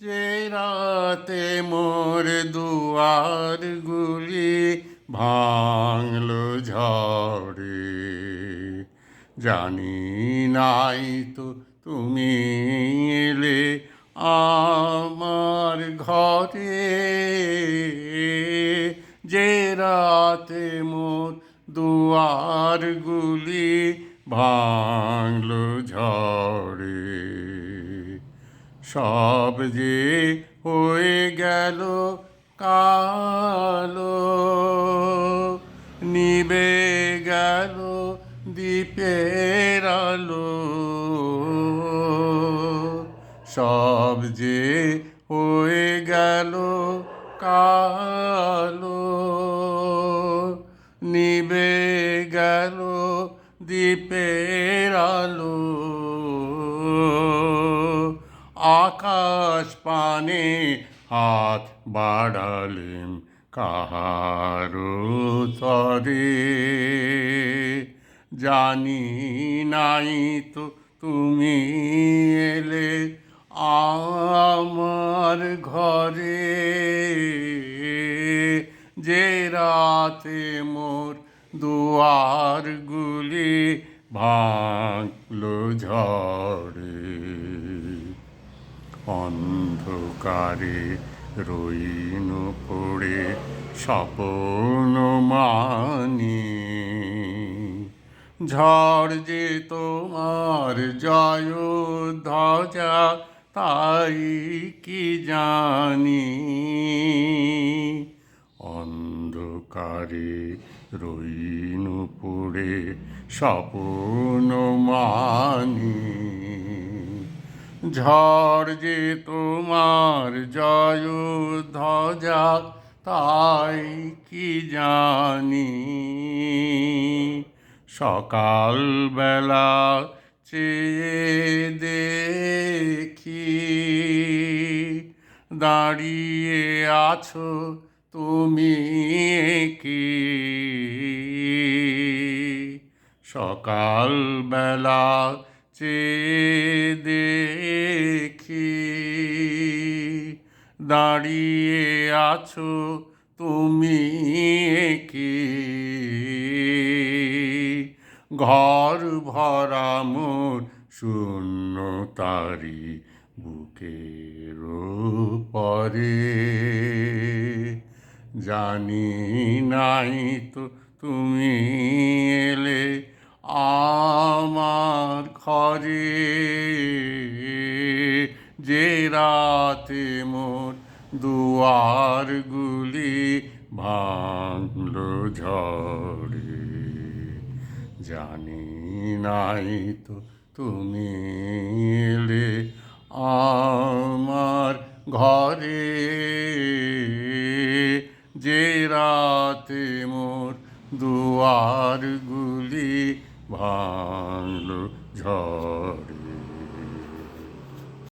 যে রাতে মোর দুয়ার গুলি ভাঙলো ঝড়ে। জানি নাই তো তুমি এলে আমার ঘরে। যে রাতে মোর দুয়ার গুলি ভাঙলো ঝড়ে। সব যে হয়ে গেল কালো, নিবে গেল দ্বীপের আলো। সব যে হয়ে গেল কালো, নিবে গেল দ্বীপের আলো। আকাশ পানে হাত বাড়ালেম কাহারু তরে জানি নাই তো তুমি এলে আমার ঘরে। যে রাতে মোর দুয়ারগুলি ভাঙলো ঝড়ে। অন্ধকারে রইন পড়ে স্বপন মানি। ঝড় যে তোমার জয় ধ্বজা, তাই কি জানি? অন্ধকারে রইন পড়ে স্বপন মানি। ঝড় যে তোমার জয় ধ্বজা, তাই কি জানি? সকালবেলা চেয়ে দেখি দাঁড়িয়ে আছো তুমি কি সকালবেলা চেয়ে দেখি দাঁড়িয়ে আছো তুমি কি ঘর ভরা মোর শূন্য তারি বুকের পরে জানি নাই তো তুমি এলে আমার ঘরে যে রাতে মোর দুয়ারগুলি ভাঙলো ঝড়ে। জানি নাই তো তুমি এলে আমার ঘরে। যে রাতে মোর দুয়ারগুলি ভাঙলো ঝড়ে।